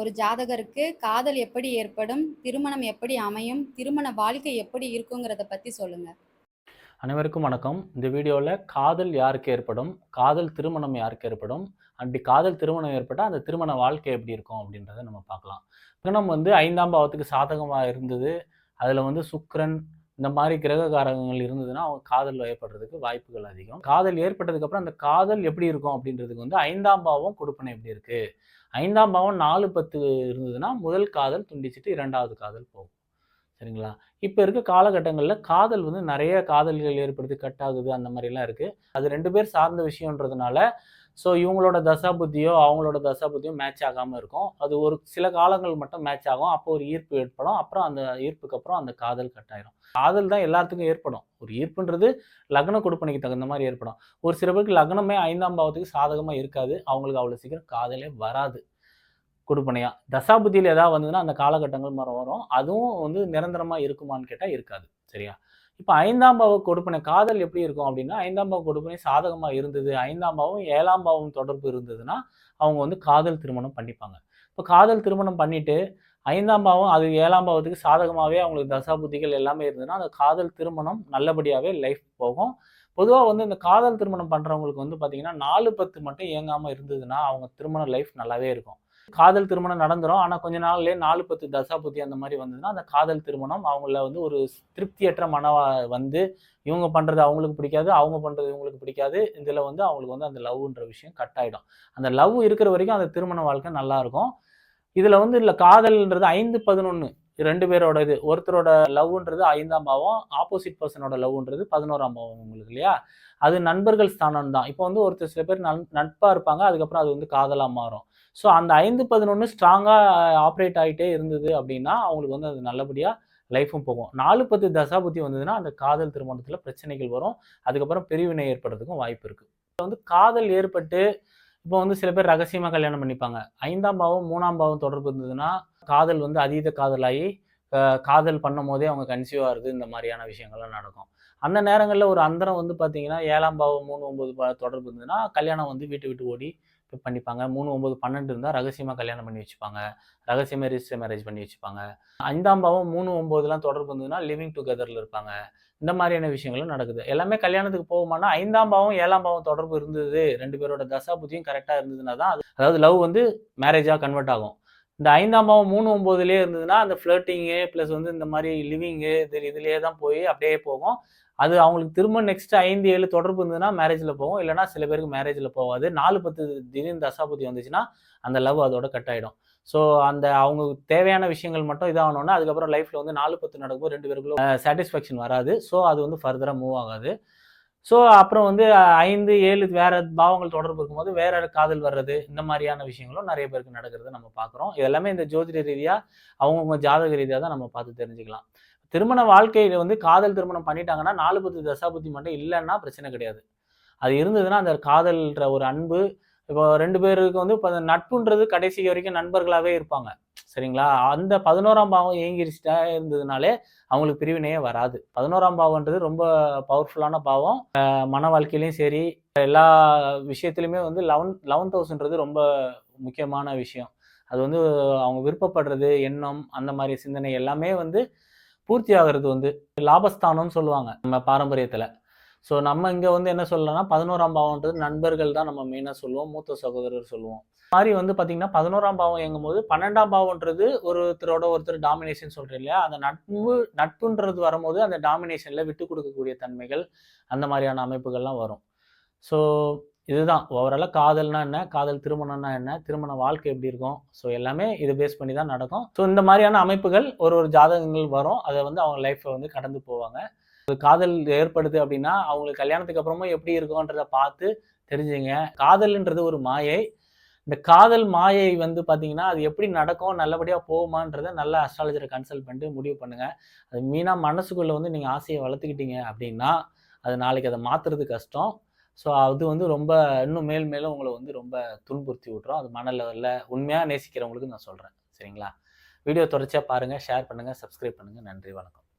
ஒரு ஜாதகருக்கு காதல் எப்படி ஏற்படும் திருமணம் எப்படி அமையும் திருமண வாழ்க்கை எப்படி இருக்குங்கிறத பத்தி சொல்லுங்க. அனைவருக்கும் வணக்கம். இந்த வீடியோவில் காதல் யாருக்கு ஏற்படும் காதல் திருமணம் யாருக்கு ஏற்படும் அப்படி காதல் திருமணம் ஏற்பட்டால் அந்த திருமண வாழ்க்கை எப்படி இருக்கும் அப்படின்றத நம்ம பார்க்கலாம். திருமணம் வந்து ஐந்தாம் பாவத்துக்கு சாதகமாக இருந்தது. அதில் வந்து சுக்கரன் இந்த மாதிரி கிரக காரகங்கள் இருந்ததுன்னா அவங்க காதல் ஏற்படுறதுக்கு வாய்ப்புகள் அதிகம். காதல் ஏற்பட்டதுக்கப்புறம் அந்த காதல் எப்படி இருக்கும் அப்படின்றதுக்கு வந்து ஐந்தாம் பாவம் கொடுப்பனை எப்படி இருக்குது ஐந்தாம் பாவம் நாலு பத்து இருந்ததுன்னா முதல் காதல் துண்டிச்சிட்டு இரண்டாவது காதல் போகும். சரிங்களா? இப்போ இருக்க காலகட்டங்களில் காதல் வந்து நிறைய காதல்கள் ஏற்படுத்தி கட் ஆகுது அந்த மாதிரிலாம் இருக்குது அது ரெண்டு பேர் சார்ந்த விஷயன்றதுனால ஸோ இவங்களோட தசா புத்தியோ அவங்களோட தசா புத்தியோ மேட்ச் ஆகாமல் இருக்கும். அது ஒரு சில காலங்கள் மட்டும் மேட்ச் ஆகும். அப்போ ஒரு ஈர்ப்பு ஏற்படும். அப்புறம் அந்த ஈர்ப்புக்கு அப்புறம் அந்த காதல் கட் ஆயிரும். காதல் தான் எல்லாத்துக்கும் ஏற்படும். ஒரு ஈர்ப்புன்றது லக்ன கொடுப்பனைக்கு தகுந்த மாதிரி ஏற்படும். ஒரு சில பேருக்கு லக்னமே ஐந்தாம் பாவத்துக்கு சாதகமாக இருக்காது. அவங்களுக்கு அவ்வளோ சீக்கிரம் காதலே வராது. கொடுப்பனையாக தசாபுத்தியில் ஏதாவது வந்ததுன்னா அந்த காலகட்டங்கள் மரம் வரும். அதுவும் வந்து நிரந்தரமாக இருக்குமான்னு கேட்டால் இருக்காது. சரியா? இப்போ ஐந்தாம் பாவ கொடுப்பனை காதல் எப்படி இருக்கும் அப்படின்னா ஐந்தாம் பாவ கொடுப்பனை சாதகமாக இருந்தது ஐந்தாம் பாவம் ஏழாம் பாவம் தொடர்பு இருந்ததுன்னா அவங்க வந்து காதல் திருமணம் பண்ணிப்பாங்க. இப்போ காதல் திருமணம் பண்ணிட்டு ஐந்தாம் பாவம் அது ஏழாம் பாவத்துக்கு சாதகமாகவே அவங்களுக்கு தசாபுத்திகள் எல்லாமே இருந்ததுன்னா அந்த காதல் திருமணம் நல்லபடியாகவே லைஃப் போகும். பொதுவாக வந்து இந்த காதல் திருமணம் பண்ணுறவங்களுக்கு வந்து பார்த்திங்கன்னா நாலு பத்து மட்டும் இயங்காமல் இருந்ததுன்னா அவங்க திருமண லைஃப் நல்லாவே இருக்கும். காதல் திருமணம் நடந்துரும். ஆனால் கொஞ்ச நாள்லயே நாலு பத்து தசாபுத்தி அந்த மாதிரி வந்ததுன்னா அந்த காதல் திருமணம் அவங்கள வந்து ஒரு திருப்தியற்ற மனவா வந்து இவங்க பண்ணுறது அவங்களுக்கு பிடிக்காது அவங்க பண்ணுறது இவங்களுக்கு பிடிக்காது. இதில் வந்து அவங்களுக்கு வந்து அந்த லவ்ன்ற விஷயம் கட் ஆகிடும் அந்த லவ் இருக்கிற வரைக்கும் அந்த திருமண வாழ்க்கை நல்லா இருக்கும். இதில் வந்து இல்லை காதல்ன்றது ஐந்து பதினொன்று ரெண்டு பேரோட இது. ஒருத்தரோட லவ்ன்றது ஐந்தாம் பாவம் ஆப்போசிட் பர்சனோட லவ்ன்றது பதினோராம் பாவம் உங்களுக்கு இல்லையா? அது நண்பர்கள் ஸ்தானம் தான் இப்போ வந்து ஒருத்தர் சில பேர் நன் நட்பாக இருப்பாங்க அதுக்கப்புறம் அது வந்து காதலாக மாறும். ஸோ அந்த ஐந்து பதினொன்று ஸ்ட்ராங்காக ஆப்ரேட் ஆகிட்டே இருந்தது அப்படின்னா அவங்களுக்கு வந்து அது நல்லபடியாக லைஃப்பும் போகும். நாலு பத்து தசாபுத்தி வந்ததுன்னா அந்த காதல் திருமணத்தில் பிரச்சனைகள் வரும். அதுக்கப்புறம் பிரிவினை ஏற்படுறதுக்கும் வாய்ப்பு இருக்குது இப்போ வந்து காதல் ஏற்பட்டு இப்போ வந்து சில பேர் ரகசியமாக கல்யாணம் பண்ணிப்பாங்க. ஐந்தாம் பாவம் மூணாம் பாவம் தொடர்பு இருந்ததுன்னா காதல் வந்து அதீத காதலாகி காதல் பண்ணும் போதே அவங்க கன்சியூவ் ஆகுது இந்த மாதிரியான விஷயங்கள்லாம் நடக்கும். அந்த நேரங்களில் ஒரு அந்தரம் வந்து பார்த்தீங்கன்னா ஏழாம் பாவம் மூணு ஒம்பது தொடர்பு இருந்ததுன்னா கல்யாணம் வந்து வீட்டு விட்டு ஓடி பண்ணிப்பாங்க. மூணு ஒம்பது பன்னெண்டு இருந்தால் ரகசியமாக கல்யாணம் பண்ணி வச்சுப்பாங்க. ரகசியமாக ரிஜிஸ்டர் மேரேஜ் பண்ணி வச்சுப்பாங்க. ஐந்தாம் பாவம் மூணு ஒம்பதுலாம் தொடர்பு இருந்ததுன்னா லிவிங் டுகெதரில் இருப்பாங்க. இந்த மாதிரியான விஷயங்களும் நடக்குது. எல்லாமே கல்யாணத்துக்கு போகுமானா ஐந்தாம் பாவம் ஏழாம் பாவம் தொடர்பு இருந்தது. ரெண்டு பேரோட தசா புத்தியும் கரெக்டாக இருந்ததுன்னா தான் அதாவது லவ் வந்து மேரேஜாக கன்வெர்ட் ஆகும். இந்த ஐந்தாம் பாவம் மூணு ஒம்போதுலேயே இருந்ததுன்னா அந்த ஃப்ளர்ட்டிங்கு ப்ளஸ் வந்து இந்த மாதிரி லிவிங்கு இது இதுலேயே தான் போய் அப்படியே போகும். அது அவங்களுக்கு திரும்ப நெக்ஸ்ட் ஐந்து ஏழு தொடர்பு இருந்ததுன்னா மேரேஜில் போகும். இல்லைனா சில பேருக்கு மேரேஜில் போகாது. நாலு பத்து திடீர்னு தசாபுத்தி வந்துச்சுன்னா அந்த லவ் அதோட கட் ஆகிடும் ஸோ அந்த அவங்களுக்கு தேவையான விஷயங்கள் மட்டும் இதாகணும்னா அதுக்கப்புறம் லைஃப்பில் வந்து நாலு பத்து நடக்கும்போது ரெண்டு பேருக்குள்ள சாட்டிஸ்ஃபேக்ஷன் வராது. ஸோ அது வந்து ஃபர்தராக மூவ் ஆகாது. ஸோ அப்புறம் வந்து ஐந்து ஏழு வேற பாவங்கள் தொடர்பு இருக்கும்போது வேற காதல் வர்றது இந்த மாதிரியான விஷயங்களும் நிறைய பேருக்கு நடக்கிறது நம்ம பார்க்குறோம். இதெல்லாமே இந்த ஜோதிட ரீதியாக அவங்கவுங்க ஜாதக ரீதியாக தான் நம்ம பார்த்து தெரிஞ்சுக்கலாம். திருமண வாழ்க்கையில் வந்து காதல் திருமணம் பண்ணிட்டாங்கன்னா நாலு பத்து தசாபுத்தி மட்டும் இல்லைன்னா பிரச்சனை கிடையாது. அது இருந்ததுன்னா அந்த காதல்ன்ற ஒரு அன்பு இப்போ ரெண்டு பேருக்கு வந்து இப்போ நட்புன்றது கடைசி வரைக்கும் நண்பர்களாகவே இருப்பாங்க. சரிங்களா? அந்த பதினோராம் பாவம் இயங்கிருச்சுட்டா இருந்ததுனாலே அவங்களுக்கு பிரிவினையே வராது. பதினோராம் பாவம்ன்றது ரொம்ப பவர்ஃபுல்லான பாவம். மன வாழ்க்கையிலையும் சரி எல்லா விஷயத்துலையுமே வந்து லெவன் லெவன்த் ஹவுஸ்ன்றது ரொம்ப முக்கியமான விஷயம். அது வந்து அவங்க விருப்பப்படுறது எண்ணம் அந்த மாதிரி சிந்தனை எல்லாமே வந்து பூர்த்தி ஆகிறது வந்து லாபஸ்தானம்னு சொல்லுவாங்க நம்ம பாரம்பரியத்தில். ஸோ நம்ம இங்கே வந்து என்ன சொல்லலாம்னா பதினோராம் பாவம்ன்றது நண்பர்கள் தான் நம்ம மெயினாக சொல்லுவோம் மூத்த சகோதரர் சொல்லுவோம். மாதிரி வந்து பார்த்தீங்கன்னா பதினோராம் பாவம் எங்கும் போது பன்னெண்டாம் பாவம்ன்றது ஒருத்தரோட ஒருத்தர் டாமினேஷன் சொல்கிறேன் இல்லையா? அந்த நட்பு நட்புன்றது வரும்போது அந்த டாமினேஷனில் விட்டு கொடுக்கக்கூடிய தன்மைகள் அந்த மாதிரியான அமைப்புகள்லாம் வரும். ஸோ இதுதான். ஓவராலாக காதல்னா என்ன? காதல் திருமணம்னா என்ன? திருமண வாழ்க்கை எப்படி இருக்கும்? ஸோ எல்லாமே இதை பேஸ் பண்ணி தான் நடக்கும். ஸோ இந்த மாதிரியான அமைப்புகள் ஒரு ஒரு ஜாதகங்கள் வரும். அதை வந்து அவங்க லைஃப்பை வந்து கடந்து போவாங்க. காதல் ஏற்படுது அப்படின்னா அவங்களுக்கு கல்யாணத்துக்கு அப்புறமும் எப்படி இருக்கும்ன்றத பார்த்து தெரிஞ்சுங்க. காதல்ன்றது ஒரு மாயை. இந்த காதல் மாயை வந்து பார்த்தீங்கன்னா அது எப்படி நடக்கும் நல்லபடியாக போகுமான்றதை நல்ல அஸ்ட்ராலஜரை கன்சல்ட் பண்ணிட்டு முடிவு பண்ணுங்கள் அது மீனாக மனசுக்குள்ளே வந்து நீங்கள் ஆசையை வளர்த்துக்கிட்டீங்க அப்படின்னா அது நாளைக்கு அதை மாற்றுறது கஷ்டம். ஸோ அது வந்து ரொம்ப இன்னும் மேல் மேலும் உங்களை வந்து ரொம்ப துன்புறுத்தி விட்றோம் அது மன லெவலில் உண்மையாக நேசிக்கிறவங்களுக்கு நான் சொல்கிறேன் சரிங்களா? வீடியோ தொடர்ச்சியாக பாருங்கள் ஷேர் பண்ணுங்கள் சப்ஸ்கிரைப் பண்ணுங்கள் நன்றி வணக்கம்.